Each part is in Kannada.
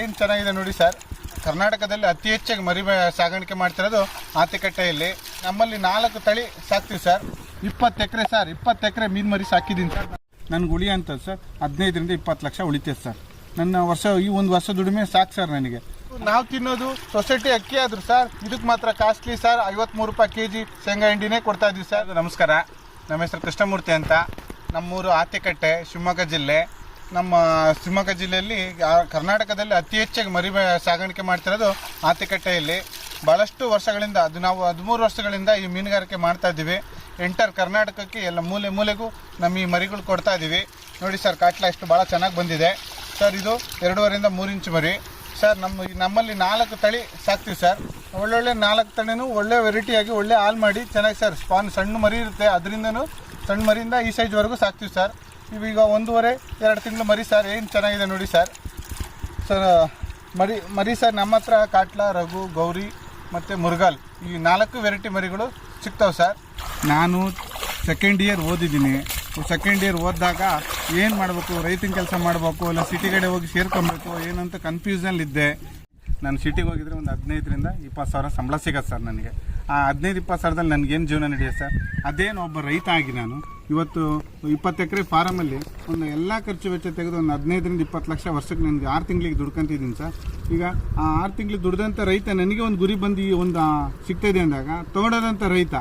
ಏನು ಚೆನ್ನಾಗಿದೆ ನೋಡಿ ಸರ್. ಕರ್ನಾಟಕದಲ್ಲಿ ಅತಿ ಹೆಚ್ಚಾಗಿ ಮರಿ ಸಾಗಾಣಿಕೆ ಮಾಡ್ತಿರೋದು ಆತಿಕಟ್ಟೆಯಲ್ಲಿ. ನಮ್ಮಲ್ಲಿ ನಾಲ್ಕು ತಳಿ ಸಾಕ್ತೀವಿ ಸರ್. ಇಪ್ಪತ್ತು ಎಕರೆ ಸರ್, ಇಪ್ಪತ್ತು ಎಕರೆ ಮೀನು ಮರಿ ಸಾಕಿದ್ದೀನಿ ಸರ್. ನನ್ಗೆ ಉಳಿ ಅಂತ ಸರ್. ಹದಿನೈದರಿಂದ ಇಪ್ಪತ್ತು ಲಕ್ಷ ಉಳಿತೈತೆ ಸರ್. ನನ್ನ ವರ್ಷ, ಈ ಒಂದು ವರ್ಷ ದುಡಿಮೆ ಸಾಕು ಸರ್ ನನಗೆ. ನಾವು ತಿನ್ನೋದು ಸೊಸೈಟಿ ಅಕ್ಕಿ ಆದರು ಸರ್ ಇದಕ್ಕೆ ಮಾತ್ರ ಕಾಸ್ಟ್ಲಿ ಸರ್. ಐವತ್ಮೂರು ರೂಪಾಯಿ ಕೆ ಜಿ ಶೇಂಗಾ ಹಿಂಡಿನೇ ಕೊಡ್ತಾ ಇದ್ದೀವಿ ಸರ್. ನಮಸ್ಕಾರ. ನಮ್ಮ ಹೆಸರು ಕೃಷ್ಣಮೂರ್ತಿ ಅಂತ. ನಮ್ಮೂರು ಆತಿಕಟ್ಟೆ, ಶಿವಮೊಗ್ಗ ಜಿಲ್ಲೆ. ನಮ್ಮ ಶಿವಮೊಗ್ಗ ಜಿಲ್ಲೆಯಲ್ಲಿ ಕರ್ನಾಟಕದಲ್ಲಿ ಅತಿ ಹೆಚ್ಚಾಗಿ ಮರಿ ಸಾಗಾಣಿಕೆ ಮಾಡ್ತಿರೋದು ಆತಿಕಟ್ಟೆಯಲ್ಲಿ. ಭಾಳಷ್ಟು ವರ್ಷಗಳಿಂದ, ಅದು ನಾವು ಹದಿಮೂರು ವರ್ಷಗಳಿಂದ ಈ ಮೀನುಗಾರಿಕೆ ಮಾಡ್ತಾ ಇದ್ದೀವಿ. ಎಂಟರ್ ಕರ್ನಾಟಕಕ್ಕೆ ಎಲ್ಲ ಮೂಲೆ ಮೂಲೆಗೂ ನಮ್ಮ ಈ ಮರಿಗಳು ಕೊಡ್ತಾ ಇದ್ದೀವಿ. ನೋಡಿ ಸರ್, ಕಾಟ್ಲ ಎಷ್ಟು ಭಾಳ ಚೆನ್ನಾಗಿ ಬಂದಿದೆ. ಸರ್, ಇದು ಎರಡೂವರೆಯಿಂದ ಮೂರು ಇಂಚು ಮರಿ. ಸರ್, ನಮ್ಮ ನಮ್ಮಲ್ಲಿ ನಾಲ್ಕು ತಳಿ ಸಾಕ್ತೀವಿ ಸರ್. ಒಳ್ಳೊಳ್ಳೆ ನಾಲ್ಕು ತಳಿನೂ ಒಳ್ಳೆ ವೆರೈಟಿಯಾಗಿ ಒಳ್ಳೆ ಹಾಲು ಮಾಡಿ ಚೆನ್ನಾಗಿ ಸರ್, ಸ್ಪಾನ್ ಸಣ್ಣ ಮರಿ ಇರುತ್ತೆ. ಅದರಿಂದನೂ ಸಣ್ಣ ಮರಿಯಿಂದ ಈ ಸೈಜ್ವರೆಗೂ ಸಾಕ್ತೀವಿ ಸರ್. ಇವೀಗ ಒಂದೂವರೆ, ಎರಡು ತಿಂಗಳು ಮರಿ ಸರ್, ಏನು ಚೆನ್ನಾಗಿದೆ ನೋಡಿ ಸರ್. ಸರ್ ಮರಿ ಮರಿ ಸರ್ ನಮ್ಮ ಹತ್ರ ಕಾಟ್ಲ, ರಘು, ಗೌರಿ ಮತ್ತು ಮುರುಗಾಲ್ ಈ ನಾಲ್ಕು ವೆರೈಟಿ ಮರಿಗಳು ಸಿಗ್ತಾವೆ ಸರ್. ನಾನು ಸೆಕೆಂಡ್ ಇಯರ್ ಓದಿದ್ದೀನಿ. ಸೆಕೆಂಡ್ ಇಯರ್ ಓದಿದಾಗ ಏನು ಮಾಡಬೇಕು, ರೈತನ ಕೆಲಸ ಮಾಡಬೇಕು, ಇಲ್ಲ ಸಿಟಿ ಕಡೆ ಹೋಗಿ ಸೇರ್ಕೊಬೇಕು, ಏನಂತ ಕನ್ಫ್ಯೂಷನಲ್ಲಿದ್ದೆ ನಾನು ಸಿಟಿಗೆ ಹೋಗಿದ್ರೆ ಒಂದು ಹದಿನೈದರಿಂದ ಇಪ್ಪತ್ತು ಸಾವಿರ ಸಂಬಳ ಸಿಗತ್ತೆ ಸರ್ ನನಗೆ. ಆ ಹದಿನೈದು ಇಪ್ಪತ್ತು ಸಾವಿರದಲ್ಲಿ ನನಗೇನು ಜೀವನ ನಡೆಯುತ್ತೆ ಸರ್? ಅದೇನು ಒಬ್ಬ ರೈತ ಆಗಿ ನಾನು ಇವತ್ತು ಇಪ್ಪತ್ತು ಎಕರೆ ಫಾರಮಲ್ಲಿ ಒಂದು ಎಲ್ಲ ಖರ್ಚು ವೆಚ್ಚ ತೆಗೆದು ಒಂದು ಹದಿನೈದರಿಂದ ಇಪ್ಪತ್ತು ಲಕ್ಷ ವರ್ಷಕ್ಕೆ ನನಗೆ ಆರು ತಿಂಗಳಿಗೆ ದುಡ್ಕೊಂತಿದ್ದೀನಿ ಸರ್. ಈಗ ಆ ಆರು ತಿಂಗಳಿಗೆ ದುಡ್ದಂಥ ರೈತ ನನಗೆ ಒಂದು ಗುರಿ ಬಂದು ಒಂದು ಸಿಗ್ತಾಯಿದೆ ಅಂದಾಗ ತೊಗೊಂಡೋದಂಥ ರೈತ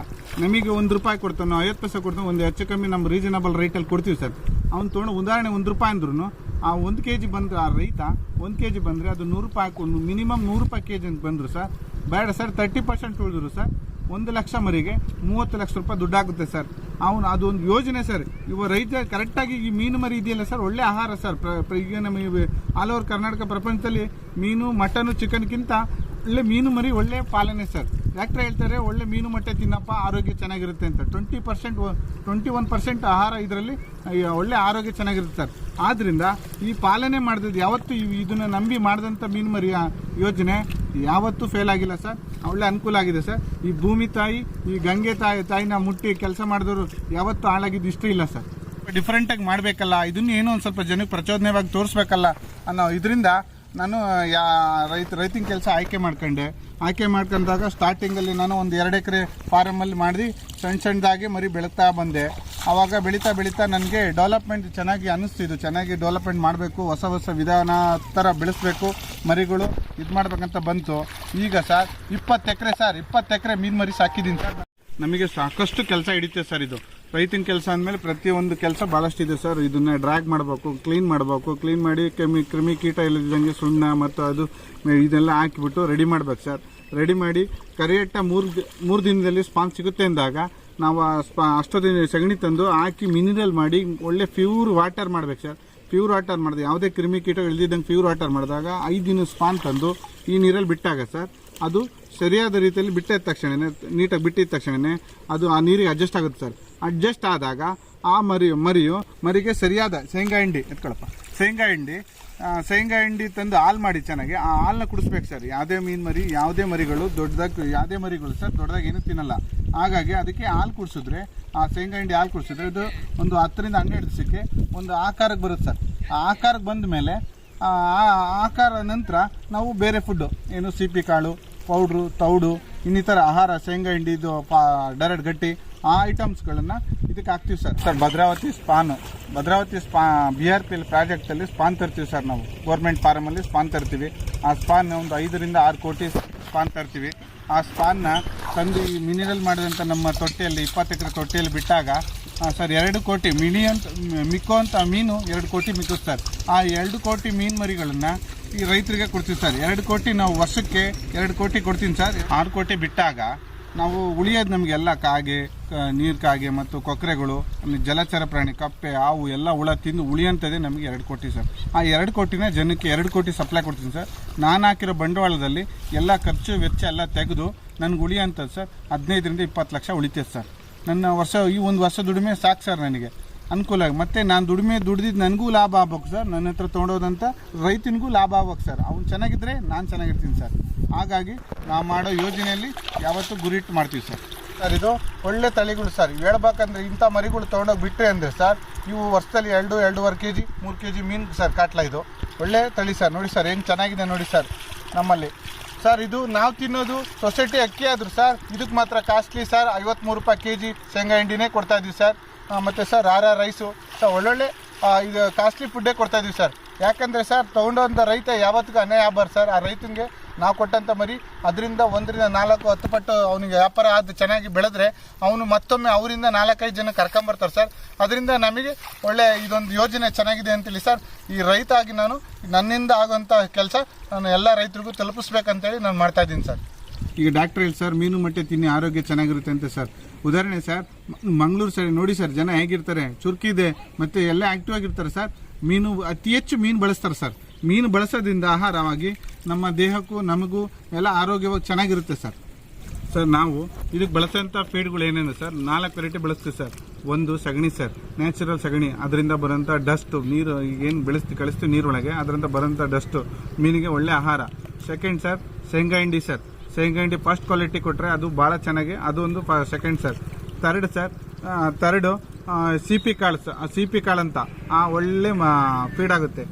ನಮಗೆ ಒಂದು ರೂಪಾಯಿ ಕೊಡ್ತಾನೋ ಐವತ್ತು ಪೈಸೆ ಕೊಡ್ತಾನೋ, ಒಂದು ಹೆಚ್ಚು ಕಮ್ಮಿ ನಮ್ಮ ರೀಸನಬಲ್ ರೇಟಲ್ಲಿ ಕೊಡ್ತೀವಿ ಸರ್. ಅವ್ನು ತೊಗೊಂಡು ಉದಾಹರಣೆ ಒಂದು ರೂಪಾಯಿ ಅಂದ್ರೂ ಆ ಒಂದು ಕೆ ಜಿ ಬಂದರೆ ಆ ರೈತ ಒಂದು ಕೆ ಜಿ ಬಂದರೆ ಅದು ನೂರು ರೂಪಾಯಿ ಹಾಕೊಂಡು ಮಿನಿಮಮ್ ನೂರು ರೂಪಾಯಿ ಕೆ ಜಿ ಅಂತ ಬಂದರು ಸರ್. ಬೇಡ ಸರ್ ತರ್ಟಿ ಪರ್ಸೆಂಟ್ ಉಳಿದ್ರು ಸರ್. ಒಂದು ಲಕ್ಷ ಮರಿಗೆ ಮೂವತ್ತು ಲಕ್ಷ ರೂಪಾಯಿ ದುಡ್ಡಾಗುತ್ತೆ ಸರ್. ಅವನು ಅದು ಒಂದು ಯೋಜನೆ ಸರ್. ಇವ ರೈತ ಕರೆಕ್ಟಾಗಿ ಈ ಮೀನು ಮರಿ ಇದೆಯಲ್ಲ ಸರ್, ಒಳ್ಳೆ ಆಹಾರ ಸರ್. ಪ್ರ- ಈಗ ನಮ್ಮ ಆಲ್ ಓವರ್ ಕರ್ನಾಟಕ ಪ್ರಪಂಚದಲ್ಲಿ ಮೀನು, ಮಟನು ಚಿಕನ್ಗಿಂತ ಒಳ್ಳೆ ಮೀನು ಮರಿ, ಒಳ್ಳೆ ಪಾಲನೆ ಸರ್. ಡಾಕ್ಟ್ರ್ ಹೇಳ್ತಾರೆ, ಒಳ್ಳೆ ಮೀನು, ಮೊಟ್ಟೆ ತಿನ್ನಪ್ಪ, ಆರೋಗ್ಯ ಚೆನ್ನಾಗಿರುತ್ತೆ ಅಂತ. Twenty percent twenty one percent ಆಹಾರ ಇದರಲ್ಲಿ ಒಳ್ಳೆ ಆರೋಗ್ಯ ಚೆನ್ನಾಗಿರುತ್ತೆ ಸರ್. ಆದ್ದರಿಂದ ಈ ಪಾಲನೆ ಮಾಡಿದ್ದು ಯಾವತ್ತು ಇದನ್ನ ನಂಬಿ ಮಾಡಿದಂಥ ಮೀನು ಮರಿ ಯೋಜನೆ ಯಾವತ್ತೂ ಫೇಲ್ ಆಗಿಲ್ಲ ಸರ್ ಒಳ್ಳೆ ಅನುಕೂಲ ಆಗಿದೆ ಸರ್ ಈ ಭೂಮಿ ತಾಯಿ, ಈ ಗಂಗೆ ತಾಯಿ, ತಾಯಿನ ಮುಟ್ಟಿ ಕೆಲಸ ಮಾಡಿದವರು ಯಾವತ್ತೂ ಹಾಳಾಗಿದ್ದು ಇಷ್ಟ ಇಲ್ಲ ಸರ್ ಡಿಫ್ರೆಂಟಾಗಿ ಮಾಡಬೇಕಲ್ಲ, ಇದನ್ನು ಏನೋ ಒಂದು ಸ್ವಲ್ಪ ಜನಕ್ಕೆ ಪ್ರಚೋದನೆವಾಗಿ ತೋರಿಸ್ಬೇಕಲ್ಲ ಅನ್ನೋ ಇದರಿಂದ ನಾನು ಯಾ ರೈತ ರೈತಿನ ಕೆಲಸ ಆಯ್ಕೆ ಮಾಡ್ಕೊಂಡೆ. ಆಯ್ಕೆ ಮಾಡ್ಕೊಂಡಾಗ ಸ್ಟಾರ್ಟಿಂಗಲ್ಲಿ ನಾನು ಒಂದು ಎರಡು ಎಕರೆ ಫಾರಮಲ್ಲಿ ಮಾಡಿ ಸಣ್ಣ ಸಣ್ಣದಾಗಿ ಮರಿ ಬೆಳೀತಾ ಬಂದೆ. ಆವಾಗ ಬೆಳೀತಾ ಬೆಳೀತಾ ನನಗೆ ಡೆವಲಪ್ಮೆಂಟ್ ಚೆನ್ನಾಗಿ ಅನ್ನಿಸ್ತಿದ್ದು ಚೆನ್ನಾಗಿ ಡೆವಲಪ್ಮೆಂಟ್ ಮಾಡಬೇಕು, ಹೊಸ ಹೊಸ ವಿಧಾನ ಥರ ಬೆಳೆಸ್ಬೇಕು, ಮರಿಗಳು ಇದು ಮಾಡಬೇಕಂತ ಬಂತು. ಈಗ ಸರ್ ಇಪ್ಪತ್ತು ಎಕರೆ ಸರ್ ಇಪ್ಪತ್ತು ಎಕರೆ ಮೀನು ಮರಿ ಸಾಕಿದ್ದೀನಿ ಸರ್ ನಮಗೆ ಸಾಕಷ್ಟು ಕೆಲಸ ಹಿಡಿತೆ ಸರ್ ಇದು. ರೈತಿನ ಕೆಲಸ ಅಂದಮೇಲೆ ಪ್ರತಿಯೊಂದು ಕೆಲಸ ಭಾಳಷ್ಟು ಇದೆ ಸರ್ ಇದನ್ನು ಡ್ರ್ಯಾಗ್ ಮಾಡಬೇಕು ಕ್ಲೀನ್ ಮಾಡಬೇಕು. ಕ್ಲೀನ್ ಮಾಡಿ ಕ್ರಿಮಿ ಕ್ರಿಮಿ ಕೀಟ ಇಲ್ಲದಿದ್ದಂಗೆ ಸುಣ್ಣ ಮತ್ತು ಅದು ಇದೆಲ್ಲ ಹಾಕಿಬಿಟ್ಟು ರೆಡಿ ಮಾಡ್ಬೇಕು ಸರ್ ರೆಡಿ ಮಾಡಿ ಕರೆಕ್ಟ ಮೂರು ಮೂರು ದಿನದಲ್ಲಿ ಸ್ಪಾನ್ ಸಿಗುತ್ತೆ ಅಂದಾಗ ನಾವು ಸ್ಪಾ ಅಷ್ಟೊತ್ತಿನ ಸಗಣಿ ತಂದು ಹಾಕಿ ಮಿನಿರಲ್ ಮಾಡಿ, ಒಳ್ಳೆ ಪ್ಯೂರ್ ವಾಟರ್ ಮಾಡ್ಬೇಕು ಸರ್ ಪ್ಯೂರ್ ವಾಟರ್ ಮಾಡಿದೆ. ಯಾವುದೇ ಕ್ರಿಮಿ ಕೀಟ ಇಲ್ದಿದ್ದಂಗೆ ಪ್ಯೂರ್ ವಾಟರ್ ಮಾಡಿದಾಗ ಐದು ದಿನ ಸ್ಪಾನ್ ತಂದು ಈ ನೀರಲ್ಲಿ ಬಿಟ್ಟಾಗ ಸರ್ ಅದು ಸರಿಯಾದ ರೀತಿಯಲ್ಲಿ ಬಿಟ್ಟಿದ ತಕ್ಷಣವೇ ನೀಟಾಗಿ ಬಿಟ್ಟಿದ ತಕ್ಷಣವೇ ಅದು ಆ ನೀರಿಗೆ ಅಡ್ಜಸ್ಟ್ ಆಗುತ್ತೆ ಸರ್ ಅಡ್ಜಸ್ಟ್ ಆದಾಗ ಆ ಮರಿ ಮರಿಯು ಮರಿಗೆ ಸರಿಯಾದ ಶೇಂಗಾ ಹಿಂಡಿ ಎತ್ಕೊಳಪ್ಪ. ಶೇಂಗಾ ಹಿಂಡಿ. ಶೇಂಗಾ ಹಿಂಡಿ ತಂದು ಹಾಲು ಮಾಡಿ ಚೆನ್ನಾಗಿ. ಆ ಹಾಲನ್ನ ಕುಡಿಸ್ಬೇಕು ಸರ್. ಯಾವುದೇ ಮೀನು ಮರಿ, ಯಾವುದೇ ಮರಿಗಳು ದೊಡ್ಡದಾಗಿ, ಯಾವುದೇ ಮರಿಗಳು ಸರ್ ದೊಡ್ಡದಾಗಿ ಏನೂ ತಿನ್ನಲ್ಲ. ಹಾಗಾಗಿ ಅದಕ್ಕೆ ಹಾಲು ಕುಡಿಸಿದ್ರೆ, ಆ ಶೇಂಗಾ ಹಿಂಡಿ ಹಾಲು ಕುಡಿಸಿದ್ರೆ ಇದು ಒಂದು ಹತ್ತರಿಂದ ಹನ್ನೆರಡು ದಿವಸಕ್ಕೆ ಒಂದು ಆಕಾರಕ್ಕೆ ಬರುತ್ತೆ ಸರ್. ಆ ಆಕಾರಕ್ಕೆ ಬಂದ ಮೇಲೆ, ಆ ಆಕಾರ ನಂತರ ನಾವು ಬೇರೆ ಫುಡ್ಡು ಏನು ಸಿಪಿ ಕಾಳು ಪೌಡ್ರು ತೌಡು, ಇನ್ನಿತರ ಆಹಾರ, ಶೇಂಗಾ ಹಿಂಡಿದು ಪಾ ಡೈರೆಕ್ಟ್ ಗಟ್ಟಿ ಆ ಐಟಮ್ಸ್ಗಳನ್ನು ಇದಕ್ಕೆ ಹಾಕ್ತೀವಿ sir. Sir, Bhadravati spawn Bhadravati spawn B R P L ಪ್ರಾಜೆಕ್ಟಲ್ಲಿ spawn ತರ್ತೀವಿ ಸರ್ ನಾವು. ಗೌರ್ಮೆಂಟ್ ಫಾರಮಲ್ಲಿ ಸ್ಪಾನ್ ತರ್ತೀವಿ. ಆ ಸ್ಪಾನ್ ಒಂದು ಐದರಿಂದ ಆರು ಕೋಟಿ ಸ್ಪಾನ್ ತರ್ತೀವಿ. ಆ ಸ್ಪಾನ್ನ ತಂದು ಈ ಮಿನಿರಲ್ ಮಾಡಿದಂಥ ನಮ್ಮ ತೊಟ್ಟಿಯಲ್ಲಿ, ಇಪ್ಪತ್ತು ಎಕರೆ ತೊಟ್ಟಿಯಲ್ಲಿ ಬಿಟ್ಟಾಗ ಸರ್, ಎರಡು ಕೋಟಿ ಮಿನಿ ಅಂತ, ಮಿಕ್ಕೋ ಅಂತ ಮೀನು ಎರಡು ಕೋಟಿ ಮಿಕ್ಕುತ್ತೆ ಸರ್. ಆ ಎರಡು ಕೋಟಿ ಮೀನು ಮರಿಗಳನ್ನು ಈ ರೈತರಿಗೆ ಕೊಡ್ತೀವಿ ಸರ್. ಎರಡು ಕೋಟಿ ನಾವು ವರ್ಷಕ್ಕೆ ಎರಡು ಕೋಟಿ ಕೊಡ್ತೀನಿ ಸರ್. ಆರು ಕೋಟಿ ಬಿಟ್ಟಾಗ ನಾವು ಉಳಿಯೋದು ನಮಗೆಲ್ಲ ಕಾಗೆ ನೀರು ಕಾಗೆ ಮತ್ತು ಕೊಕ್ಕರೆಗಳು ಜಲಚರ ಪ್ರಾಣಿ, ಕಪ್ಪೆ, ಹಾವು, ಎಲ್ಲ ಹುಳ ತಿಂದು ಉಳಿಯಂಥದ್ದೇ ನಮಗೆ ಎರಡು ಕೋಟಿ ಸರ್. ಆ ಎರಡು ಕೋಟಿನ ಜನಕ್ಕೆ ಎರಡು ಕೋಟಿ ಸಪ್ಲೈ ಕೊಡ್ತೀನಿ ಸರ್. ನಾನು ಹಾಕಿರೋ ಬಂಡವಾಳದಲ್ಲಿ ಎಲ್ಲ ಖರ್ಚು, ವೆಚ್ಚ ಎಲ್ಲ ತೆಗೆದು ನನಗೆ ಉಳಿಯೋಂಥದ್ದು ಸರ್, ಹದಿನೈದರಿಂದ ಇಪ್ಪತ್ತು ಲಕ್ಷ ಉಳಿತೈತೆ ಸರ್. ನನ್ನ ವರ್ಷ, ಈ ಒಂದು ವರ್ಷ ದುಡಿಮೆ ಸಾಕು ಸರ್ ನನಗೆ. ಅನುಕೂಲ ಆಗಿ ಮತ್ತೆ ನಾನು ದುಡಿಮೆ ದುಡಿದಿದ್ದು ನನಗೂ ಲಾಭ ಆಗ್ಬೇಕು ಸರ್. ನನ್ನ ಹತ್ರ ತೊಗೊಂಡೋದಂಥ ರೈತನಿಗೂ ಲಾಭ ಆಗ್ಬೇಕು ಸರ್. ಅವ್ನು ಚೆನ್ನಾಗಿದ್ರೆ ನಾನು ಚೆನ್ನಾಗಿರ್ತೀನಿ ಸರ್. ಹಾಗಾಗಿ ನಾವು ಮಾಡೋ ಯೋಜನೆಯಲ್ಲಿ ಯಾವತ್ತೂ ಗುರಿಟ್ಟು ಮಾಡ್ತೀವಿ ಸರ್. ಸರ್, ಇದು ಒಳ್ಳೆ ತಳಿಗಳು ಸರ್. ಹೇಳ್ಬೇಕಂದ್ರೆ ಇಂಥ ಮರಿಗಳು ತೊಗೊಂಡೋಗಿ ಬಿಟ್ಟರೆ ಅಂದರೆ ಸರ್, ಇವು ವರ್ಷದಲ್ಲಿ ಎರಡು, ಎರಡೂವರೆ ಕೆ ಜಿ ಮೂರು ಕೆ ಜಿ ಮೀನು ಸರ್ ಕಾಟ್ಲ ಇದು. ಒಳ್ಳೆ ತಳಿ ಸರ್. ನೋಡಿ ಸರ್ ಏನು ಚೆನ್ನಾಗಿದೆ ನೋಡಿ ಸರ್ ನಮ್ಮಲ್ಲಿ. ಸರ್, ಇದು ನಾವು ತಿನ್ನೋದು ಸೊಸೈಟಿ ಅಕ್ಕಿ ಆದರೂ ಸರ್ ಇದಕ್ಕೆ ಮಾತ್ರ ಕಾಸ್ಟ್ಲಿ ಸರ್. ಐವತ್ತ್ಮೂರು ರೂಪಾಯಿ ಕೆ ಜಿ ಶೇಂಗಾ ಹಿಂಡಿನೇ ಕೊಡ್ತಾ ಇದ್ದೀವಿ ಸರ್. ಮತ್ತು sir R R rice sir ಒಳ್ಳೊಳ್ಳೆ ಇದು ಕಾಸ್ಟ್ಲಿ ಫುಡ್ಡೇ ಕೊಡ್ತಾ ಇದ್ದೀವಿ ಸರ್ ಯಾಕಂದರೆ ಸರ್ ತೊಗೊಂಡಂಥ ರೈತ ಯಾವತ್ತಿಗೂ ಅನ್ಯಾಯ ಆಗಬಾರ್ದು ಸರ್ ಆ ರೈತನಿಗೆ ನಾವು ಕೊಟ್ಟಂಥ ಮರಿ, ಅದರಿಂದ ಒಂದರಿಂದ ನಾಲ್ಕು ಹತ್ತು ಪಟ್ಟು ಅವನಿಗೆ ವ್ಯಾಪಾರ ಆದ ಚೆನ್ನಾಗಿ ಬೆಳೆದ್ರೆ ಅವನು ಮತ್ತೊಮ್ಮೆ ಅವರಿಂದ ನಾಲ್ಕೈದು ಜನ ಕರ್ಕೊಂಬರ್ತಾರೆ ಸರ್ ಅದರಿಂದ ನಮಗೆ ಒಳ್ಳೆ ಇದೊಂದು ಯೋಜನೆ ಚೆನ್ನಾಗಿದೆ ಅಂತೇಳಿ ಸರ್ ಈ ರೈತ ಆಗಿ ನಾನು ನನ್ನಿಂದ ಆಗುವಂಥ ಕೆಲಸ ನಾನು ಎಲ್ಲ ರೈತರಿಗೂ ತಲುಪಿಸ್ಬೇಕಂತೇಳಿ ನಾನು ಮಾಡ್ತಾ ಇದ್ದೀನಿ ಸರ್ ಈಗ ಡಾಕ್ಟರ್ ಹೇಳಿ, ಸರ್, ಮೀನು ಮೊಟ್ಟೆ ತಿನ್ನಿ, ಆರೋಗ್ಯ ಚೆನ್ನಾಗಿರುತ್ತೆ ಅಂತ ಸರ್. ಉದಾಹರಣೆ, ಸರ್ ಮಂಗಳೂರು ಸೈಡ್ ನೋಡಿ ಸರ್, ಜನ ಹೇಗಿರ್ತಾರೆ? ಚುರುಕಿದೆ ಮತ್ತು ಎಲ್ಲ ಆಕ್ಟಿವ್ ಆಗಿರ್ತಾರೆ ಸರ್. ಮೀನು, ಅತಿ ಹೆಚ್ಚು ಮೀನು ಬಳಸ್ತಾರೆ ಸರ್. ಮೀನು ಬಳಸೋದ್ರಿಂದ ಆಹಾರವಾಗಿ ನಮ್ಮ ದೇಹಕ್ಕೂ, ನಮಗೂ ಎಲ್ಲ ಆರೋಗ್ಯವಾಗಿ ಚೆನ್ನಾಗಿರುತ್ತೆ ಸರ್. ಸರ್, ನಾವು ಇದಕ್ಕೆ ಬಳಸೋಂಥ ಫೀಡ್ಗಳು ಏನೇನು ಸರ್? ನಾಲ್ಕು ವೆರೈಟಿ ಬಳಸ್ತೀವಿ ಸರ್. ಒಂದು ಸಗಣಿ ಸರ್. ನ್ಯಾಚುರಲ್ ಸಗಣಿ, ಅದರಿಂದ ಬರೋಂಥ ಡಸ್ಟು, ನೀರು ಏನು ಬೆಳೆಸ್ತೀವಿ, ಕಳಿಸ್ತೀವಿ ನೀರೊಳಗೆ, ಅದರಿಂದ ಬರೋಂಥ ಡಸ್ಟು, ಮೀನಿಗೆ ಒಳ್ಳೆ ಆಹಾರ. ಸೆಕೆಂಡ್ ಸರ್, ಶೇಂಗಾ ಹಿಂಡಿ ಸರ್. ಹಿಂಡಿ ಫಸ್ಟ್ ಕ್ವಾಲಿಟಿ ಕೊಟ್ಟರೆ ಅದು ಭಾಳ ಚೆನ್ನಾಗಿ, ಅದು ಒಂದು second sir third sir third C P ಕಾಳು ಸಿ ಪಿ ಕಾಳು ಅಂತ, ಆ, ಒಳ್ಳೆ ಫೀಡ್ ಆಗುತ್ತೆ.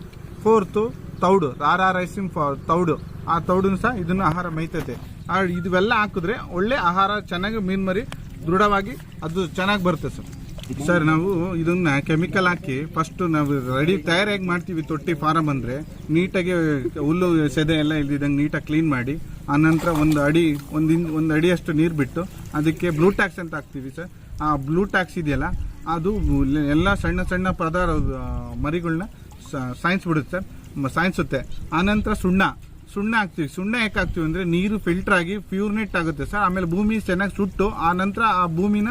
ಫೋರ್ತು ತೌಡು ಆರ್ ಆರ್ ಐಸಿನ್ ತೌಡು. ಆ ತೌಡನ್ನು ಸಹ ಇದನ್ನು ಆಹಾರ ಮೈತೈತೆ ಆ ಇವೆಲ್ಲ ಹಾಕಿದ್ರೆ ಒಳ್ಳೆ ಆಹಾರ, ಚೆನ್ನಾಗಿ ಮೀನು ಮರಿ ದೃಢವಾಗಿ ಅದು ಚೆನ್ನಾಗಿ ಬರುತ್ತೆ ಸರ್ ಸರ್, ನಾವು ಇದನ್ನ ಕೆಮಿಕಲ್ ಹಾಕಿ ಫಸ್ಟ್ ನಾವು ರೆಡಿ ತಯಾರಾಗಿ ಮಾಡ್ತೀವಿ ತೊಟ್ಟಿ ಫಾರಮ್ ಅಂದರೆ. ನೀಟಾಗಿ ಹುಲ್ಲು ಸೆದೆ ಎಲ್ಲ ಇಲ್ದಿದಂಗೆ ನೀಟಾಗಿ ಕ್ಲೀನ್ ಮಾಡಿ ಆನಂತರ ಒಂದು ಅಡಿ, ಒಂದು ಒಂದು ಅಡಿಯಷ್ಟು ನೀರು ಬಿಟ್ಟು ಅದಕ್ಕೆ ಬ್ಲೂ ಟ್ಯಾಕ್ಸ್ ಅಂತ ಹಾಕ್ತೀವಿ ಸರ್. ಆ ಬ್ಲೂ ಟ್ಯಾಕ್ಸ್ ಇದೆಯಲ್ಲ, ಅದು ಎಲ್ಲ ಸಣ್ಣ ಸಣ್ಣ ಪದಾರ್ಥ ಮರಿಗಳನ್ನ ಸೈನ್ಸ್ ಬಿಡುತ್ತೆ ಸರ್. ಸಾಯ್ಸುತ್ತೆ. ಆನಂತರ ಸುಣ್ಣ ಸುಣ್ಣ ಹಾಕ್ತೀವಿ. ಸುಣ್ಣ ಯಾಕೆ ಹಾಕ್ತೀವಿ ಅಂದರೆ ನೀರು ಫಿಲ್ಟರ್ ಆಗಿ ಪ್ಯೂರ್ನೆಟ್ ಆಗುತ್ತೆ ಸರ್. ಆಮೇಲೆ ಭೂಮಿ ಚೆನ್ನಾಗಿ ಸುಟ್ಟು, ಆ ನಂತರ ಆ ಭೂಮಿನ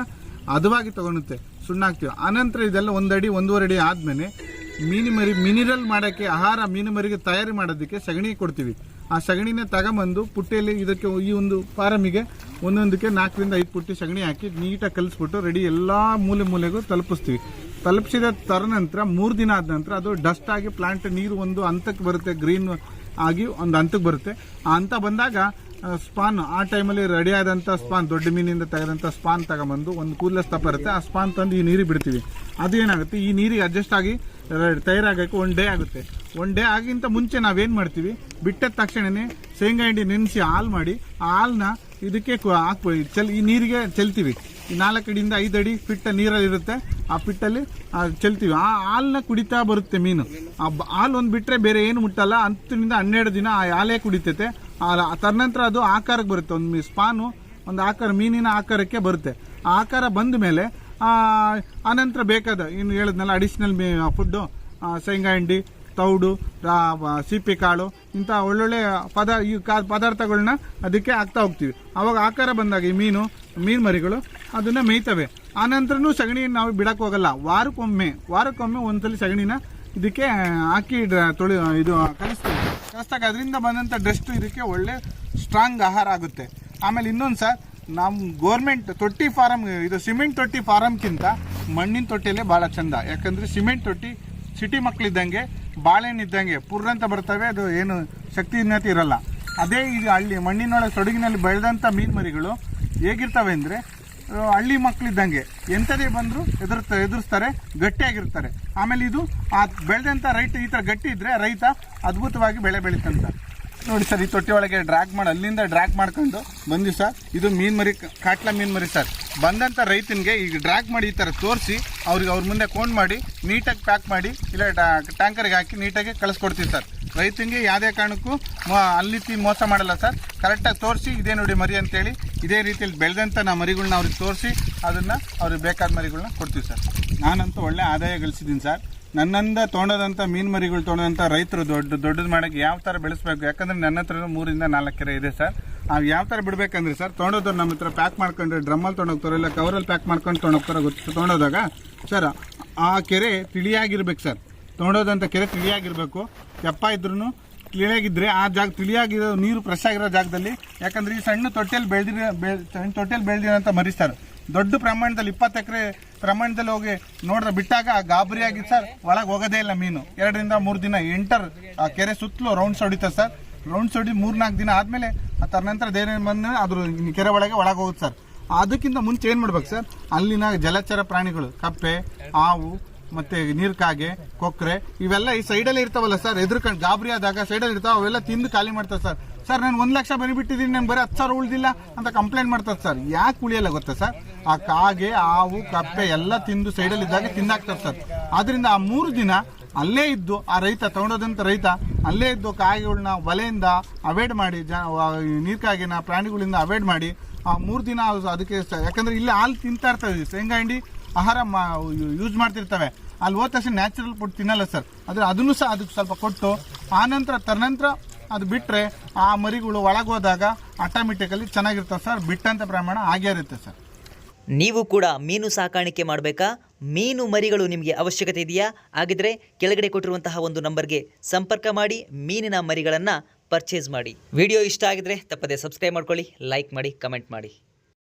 ಹದವಾಗಿ ತಗೊಳುತ್ತೆ ಸುಣ್ಣ ಹಾಕ್ತೀವಿ ಆನಂತರ ಇದೆಲ್ಲ ಒಂದಡಿ ಒಂದೂವರೆ ಅಡಿ ಆದಮೇಲೆ ಮೀನು ಮರಿ, ಮಿನಿರಲ್ ಮಾಡೋಕ್ಕೆ, ಆಹಾರ ಮೀನು ಮರಿಗೆ ತಯಾರಿ ಮಾಡೋದಕ್ಕೆ ಸಗಣಿ ಕೊಡ್ತೀವಿ. ಆ ಸಗಣಿನ ತಗೊಂಬಂದು ಪುಟ್ಟಿಯಲ್ಲಿ ಇದಕ್ಕೆ ಈ ಒಂದು ಫಾರಮಿಗೆ ಒಂದೊಂದಕ್ಕೆ ನಾಲ್ಕರಿಂದ ಐದು ಪುಟ್ಟಿ ಸಗಣಿ ಹಾಕಿ ನೀಟಾಗಿ ಕಲಿಸ್ಬಿಟ್ಟು ರೆಡಿ ಎಲ್ಲ ಮೂಲೆ ಮೂಲೆಗೂ ತಲುಪಿಸ್ತೀವಿ. ತಲುಪಿಸಿದ ತರ ನಂತರ ಮೂರು ದಿನ ಆದ ನಂತರ ಅದು ಡಸ್ಟ್ ಆಗಿ ಪ್ಲಾಂಟ್ ನೀರು ಒಂದು ಹಂತಕ್ಕೆ ಬರುತ್ತೆ, ಗ್ರೀನ್ ಆಗಿ ಒಂದು ಹಂತಕ್ಕೆ ಬರುತ್ತೆ. ಆ ಹಂತ ಬಂದಾಗ ಸ್ಪಾನ್ ಆ ಟೈಮಲ್ಲಿ ರೆಡಿ ಆದಂಥ ಸ್ಪಾನ್, ದೊಡ್ಡ ಮೀನಿಂದ ತೆಗೆದಂಥ ಸ್ಪಾನ್ ತಗೊಂಬಂದು ಒಂದು ಕೂದಲ ತಪ್ಪ ಇರುತ್ತೆ, ಆ ಸ್ಪಾನ್ ತಂದು ಈ ನೀರಿಗೆ ಬಿಡ್ತೀವಿ. ಅದು ಏನಾಗುತ್ತೆ, ಈ ನೀರಿಗೆ ಅಡ್ಜಸ್ಟ್ ಆಗಿ ತಯಾರಾಗಕ್ಕೆ ಒನ್ ಡೇ ಆಗುತ್ತೆ. ಒನ್ ಡೇ ಆಗಿಂತ ಮುಂಚೆ ನಾವೇನು ಮಾಡ್ತೀವಿ ಬಿಟ್ಟ ತಕ್ಷಣವೇ ಶೇಂಗಾ ಹಿಂಡಿ ನೆನೆಸಿ ಹಾಲು ಮಾಡಿ, ಆ ಹಾಲನ್ನ ಇದಕ್ಕೆ ಹಾಕ್ಬೋದು ಹಾಕ್ಬೋ ಚೆಲ್ ಈ ನೀರಿಗೆ ಚೆಲ್ತೀವಿ. ಈ ನಾಲ್ಕು ಅಡಿಯಿಂದ ಐದು ಅಡಿ ಪಿಟ್ಟ ನೀರಲ್ಲಿರುತ್ತೆ ಆ ಪಿಟ್ಟಲ್ಲಿ ಚೆಲ್ತೀವಿ. ಆ ಹಾಲನ್ನ ಕುಡಿತಾ ಬರುತ್ತೆ ಮೀನು. ಆ ಹಾಲು ಒಂದು ಬಿಟ್ಟರೆ ಬೇರೆ ಏನು ಮುಟ್ಟಲ್ಲ, ಹತ್ತರಿಂದ ಹನ್ನೆರಡು ದಿನ ಆ ಹಾಲೇ ಕುಡಿತೈತೆ. ತದನಂತರ ಅದು ಆಕಾರಕ್ಕೆ ಬರುತ್ತೆ. ಒಂದು ಮೀ ಸ್ಪಾನು ಒಂದು ಆಕಾರ, ಮೀನಿನ ಆಕಾರಕ್ಕೆ ಬರುತ್ತೆ. ಆ ಆಕಾರ ಬಂದ ಮೇಲೆ ಆನಂತರ ಬೇಕಾದ, ಇನ್ನು ಹೇಳಿದ್ನಲ್ಲ ಅಡಿಷ್ನಲ್ ಫುಡ್ಡು ಶೇಂಗಾ ಹಿಂಡಿ, ತೌಡು ಸಿಪ್ಪೆ ಕಾಳು, ಇಂಥ ಒಳ್ಳೊಳ್ಳೆ ಪದ ಈ ಕಾ ಪದಾರ್ಥಗಳನ್ನ ಅದಕ್ಕೆ ಹಾಕ್ತಾ ಹೋಗ್ತೀವಿ. ಆವಾಗ ಆಕಾರ ಬಂದಾಗ ಈ ಮೀನು ಮೀನು ಮರಿಗಳು ಅದನ್ನು ಮೇಯ್ತವೆ. ಆನಂತರನೂ ಸಗಣಿ ನಾವು ಬಿಡಕ್ಕೆ ಹೋಗಲ್ಲ. ವಾರಕ್ಕೊಮ್ಮೆ ವಾರಕ್ಕೊಮ್ಮೆ ಒಂದ್ಸಲಿ ಸಗಣಿನ ಇದಕ್ಕೆ ಹಾಕಿ ತೊಳಿ ಇದು ಕಲಿಸ್ತೀವಿ. ಕಲಿಸ್ದಾಗ ಅದರಿಂದ ಬಂದಂಥ ಡಸ್ಟು ಇದಕ್ಕೆ ಒಳ್ಳೆ ಸ್ಟ್ರಾಂಗ್ ಆಹಾರ ಆಗುತ್ತೆ. ಆಮೇಲೆ ಇನ್ನೊಂದು ಸರ್ ನಮ್ಮ ಗೋರ್ಮೆಂಟ್ ತೊಟ್ಟಿ ಫಾರಮ್ ಇದು ಸಿಮೆಂಟ್ ತೊಟ್ಟಿ ಫಾರಮ್ಗಿಂತ ಮಣ್ಣಿನ ತೊಟ್ಟಿಯಲ್ಲೇ ಭಾಳ ಚಂದ. ಯಾಕಂದರೆ ಸಿಮೆಂಟ್ ತೊಟ್ಟಿ ಸಿಟಿ ಮಕ್ಕಳಿದ್ದಂಗೆ ಬಾಳೆಹಣ್ಣು ಇದ್ದಂಗೆ ಪುರ್ರ ಅಂತ ಬರ್ತವೆ, ಅದು ಏನು ಶಕ್ತಿ ಉನ್ನತಿ ಇರಲ್ಲ. ಅದೇ ಈಗ ಹಳ್ಳಿ ಮಣ್ಣಿನೊಳಗೆ ತೊಡಗಿನಲ್ಲಿ ಬೆಳೆದಂಥ ಮೀನು ಮರಿಗಳು ಹೇಗಿರ್ತವೆ ಅಂದರೆ ಹಳ್ಳಿ ಮಕ್ಕಳಿದ್ದಂಗೆ ಎಂಥದೇ ಬಂದರೂ ಎದುರ್ ಎದುರಿಸ್ತಾರೆ ಗಟ್ಟಿಯಾಗಿರ್ತಾರೆ. ಆಮೇಲೆ ಇದು, ಆ ಬೆಳೆದಂಥ ರೈತ ಈ ಥರ ಗಟ್ಟಿ ಇದ್ದರೆ ರೈತ ಅದ್ಭುತವಾಗಿ ಬೆಳೆ ಬೆಳೀತಂತ. ನೋಡಿ ಸರ್, ಈ ತೊಟ್ಟಿ ಒಳಗೆ ಡ್ರ್ಯಾಗ್ ಮಾಡಿ, ಅಲ್ಲಿಂದ ಡ್ರ್ಯಾಗ್ ಮಾಡ್ಕೊಂಡು ಬಂದ್ವಿ ಸರ್. ಇದು ಮೀನ್ ಮರಿ ಕಾಟ್ಲ ಮೀನ್ ಮರಿ ಸರ್. ಬಂದಂಥ ರೈತನಿಗೆ ಈಗ ಡ್ರ್ಯಾಗ್ ಮಾಡಿ ಈ ಥರ ತೋರಿಸಿ ಅವ್ರಿಗೆ ಅವ್ರ ಮುಂದೆ ಕೋನ್ ಮಾಡಿ, ನೀಟಾಗಿ ಪ್ಯಾಕ್ ಮಾಡಿ, ಇಲ್ಲ ಟ್ಯಾಂಕರ್ಗೆ ಹಾಕಿ ನೀಟಾಗಿ ಕಳಿಸ್ಕೊಡ್ತೀವಿ ಸರ್. ರೈತನಿಗೆ ಯಾವುದೇ ಕಾರಣಕ್ಕೂ ಅಲ್ಲಿತಿ ಮೋಸ ಮಾಡಲ್ಲ ಸರ್. ಕರೆಕ್ಟಾಗಿ ತೋರಿಸಿ, ಇದೇ ನೋಡಿ ಮರಿ ಅಂತೇಳಿ, ಇದೇ ರೀತಿಯಲ್ಲಿ ಬೆಳೆದಂಥ ನಾ ಮರಿಗಳನ್ನ ಅವ್ರಿಗೆ ತೋರಿಸಿ, ಅದನ್ನು ಅವ್ರಿಗೆ ಬೇಕಾದ ಮರಿಗಳನ್ನ ಕೊಡ್ತೀವಿ ಸರ್. ನಾನಂತೂ ಒಳ್ಳೆ ಆದಾಯ ಗಳಿಸಿದ್ದೀನಿ ಸರ್. ನನ್ನಿಂದ ತೊಗೊಂಡೋದಂಥ ಮೀನು ಮರಿಗಳು ತೊಗೊಂಡಂಥ ರೈತರು ದೊಡ್ಡ ದೊಡ್ಡದು ಮಾಡೋಕ್ಕೆ ಯಾವ ಥರ ಬೆಳೆಸಬೇಕು? ಯಾಕಂದ್ರೆ ನನ್ನ ಹತ್ರ ಮೂರಿಂದ ನಾಲ್ಕು ಕೆರೆ ಇದೆ ಸರ್. ನಾವು ಯಾವ ಥರ ಬಿಡಬೇಕಂದ್ರೆ ಸರ್ ತೊಗೊಂಡೋದ್ರು ನಮ್ಮ ಹತ್ರ ಪ್ಯಾಕ್ ಮಾಡ್ಕೊಂಡ್ರೆ ಡ್ರಮ್ಮಲ್ಲಿ ತೊಗೊಂಡೋಗ್ತಾರೋ ಇಲ್ಲ ಕವರಲ್ಲಿ ಪ್ಯಾಕ್ ಮಾಡ್ಕೊಂಡು ತೊಗೊಂಡೋಗ್ತಾರೋ ಗೊತ್ತು ತೊಗೊಂಡೋದಾಗ ಸರ್, ಆ ಕೆರೆ ತಿಳಿಯಾಗಿರ್ಬೇಕು ಸರ್. ತೊಗೊಂಡೋದಂಥ ಕೆರೆ ತಿಳಿಯಾಗಿರಬೇಕು. ತೆಪ್ಪ ಇದ್ರೂ ತಿಳಿಯಾಗಿದ್ದರೆ ಆ ಜಾಗ ತಿಳಿಯಾಗಿರೋ ನೀರು ಫ್ರೆಶ್ ಆಗಿರೋ ಜಾಗದಲ್ಲಿ. ಯಾಕಂದರೆ ಈ ಸಣ್ಣ ತೊಟ್ಟೆಯಲ್ಲಿ ಬೆಳೆದಿರೋ ಬೆ, ಸಣ್ಣ ತೊಟ್ಟೆಯಲ್ಲಿ ಬೆಳೆದಿರೋಂಥ ಮರಿಸ್ತಾರೆ. ದೊಡ್ಡ ಪ್ರಮಾಣದಲ್ಲಿ ಇಪ್ಪತ್ತು ಎಕರೆ ಪ್ರಮಾಣದಲ್ಲಿ ಹೋಗಿ ನೋಡಿದ್ರೆ ಬಿಟ್ಟಾಗ ಗಾಬರಿಯಾಗಿ ಸರ್ ಒಳಗೆ ಹೋಗೋದೇ ಇಲ್ಲ ಮೀನು. ಎರಡರಿಂದ ಮೂರು ದಿನ ಎಂಟರ್ ಆ ಕೆರೆ ಸುತ್ತಲೂ ರೌಂಡ್ಸ್ ಹೊಡಿತಾರೆ ಸರ್. ರೌಂಡ್ಸ್ ಹೊಡಿ ಮೂರ್ನಾಲ್ಕು ದಿನ ಆದಮೇಲೆ ಅದರ ನಂತರ ದೇನ ಬಂದು ಅದ್ರ ಕೆರೆ ಒಳಗೆ ಒಳಗೆ ಹೋಗುತ್ತೆ ಸರ್. ಅದಕ್ಕಿಂತ ಮುಂಚೆ ಏನು ಮಾಡ್ಬೇಕು ಸರ್? ಅಲ್ಲಿನ ಜಲಚರ ಪ್ರಾಣಿಗಳು ಕಪ್ಪೆ ಹಾವು ಮತ್ತೆ ನೀರ್ಕಾಗೆ, ಕೊಕ್ರೆ, ಇವೆಲ್ಲ ಈ ಸೈಡಲ್ಲಿ ಇರ್ತಾವಲ್ಲ ಸರ್ ಎದುರ್ಕೊಂಡು ಗಾಬರಿ ಆದಾಗ ಸೈಡಲ್ಲಿ ಇರ್ತಾವ, ಅವೆಲ್ಲ ತಿಂದು ಖಾಲಿ ಮಾಡ್ತಾರೆ ಸರ್ ಸರ್ ನಾನು ಒಂದ್ ಲಕ್ಷ ಬರಿ ಬಿಟ್ಟಿದ್ದೀನಿ ನಾನು ಬರೀ ಹತ್ತು ಸಾವಿರ ಉಳ್ದಿಲ್ಲ ಅಂತ ಕಂಪ್ಲೇಂಟ್ ಮಾಡ್ತಾರೆ ಸರ್ ಯಾಕೆ ಉಳಿಯಲ್ಲ ಗೊತ್ತಾ ಸರ್ ಆ ಕಾಗೆ, ಹಾವು, ಕಪ್ಪೆ ಎಲ್ಲ ತಿಂದು ಸೈಡಲ್ಲಿ ಇದ್ದಾಗ ತಿಂದಾಕ್ತಾರೆ ಸರ್ ಆದ್ರಿಂದ ಆ ಮೂರು ದಿನ ಅಲ್ಲೇ ಇದ್ದು ಆ ರೈತ, ತಗೊಂಡೋದಂತ ರೈತ, ಅಲ್ಲೇ ಇದ್ದು ಕಾಯಿಗಳನ್ನ ಒಲೆಯಿಂದ ಅವಾಯ್ಡ್ ಮಾಡಿ, ಜ ನೀರ್ಕಾಗಿನ ಪ್ರಾಣಿಗಳಿಂದ ಅವಾಯ್ಡ್ ಮಾಡಿ, ಆ ಮೂರು ದಿನ ಅದು, ಅದಕ್ಕೆ ಯಾಕಂದ್ರೆ ಇಲ್ಲಿ ಹಾಲು ತಿಂತಾ ಇರ್ತದೆ ಶೇಂಗಾ ಹಿಂಡಿ ಆಹಾರ ಯೂಸ್ ಮಾಡ್ತಿರ್ತವೆ. ಅಲ್ಲಿ ಹೋದ ತಕ್ಷಣ ನ್ಯಾಚುರಲ್ ಫುಡ್ ತಿನ್ನಲ್ಲ ಸರ್ ಆದರೆ ಅದನ್ನು ಸಹ ಅದಕ್ಕೆ ಸ್ವಲ್ಪ ಕೊಟ್ಟು ಆನಂತರ ತದನಂತರ ಅದು ಬಿಟ್ಟರೆ ಆ ಮರಿಗಳು ಒಳಗೋದಾಗ ಆಟೋಮೆಟಿಕಲಿ ಚೆನ್ನಾಗಿರ್ತವೆ ಸರ್ ಬಿಟ್ಟಂಥ ಪ್ರಮಾಣ ಆಗೇ ಇರುತ್ತೆ ಸರ್ ನೀವು ಕೂಡ ಮೀನು ಸಾಕಾಣಿಕೆ ಮಾಡಬೇಕಾ? ಮೀನು ಮರಿಗಳು ನಿಮಗೆ ಅವಶ್ಯಕತೆ ಇದೆಯಾ? ಹಾಗಿದ್ರೆ ಕೆಳಗಡೆ ಕೊಟ್ಟಿರುವಂತಹ ಒಂದು ನಂಬರ್ಗೆ ಸಂಪರ್ಕ ಮಾಡಿ, ಮೀನಿನ ಮರಿಗಳನ್ನು ಪರ್ಚೇಸ್ ಮಾಡಿ. ವಿಡಿಯೋ ಇಷ್ಟ ಆಗಿದ್ರೆ ತಪ್ಪದೆ ಸಬ್ಸ್ಕ್ರೈಬ್ ಮಾಡ್ಕೊಳ್ಳಿ ಲೈಕ್ ಮಾಡಿ ಕಮೆಂಟ್ ಮಾಡಿ.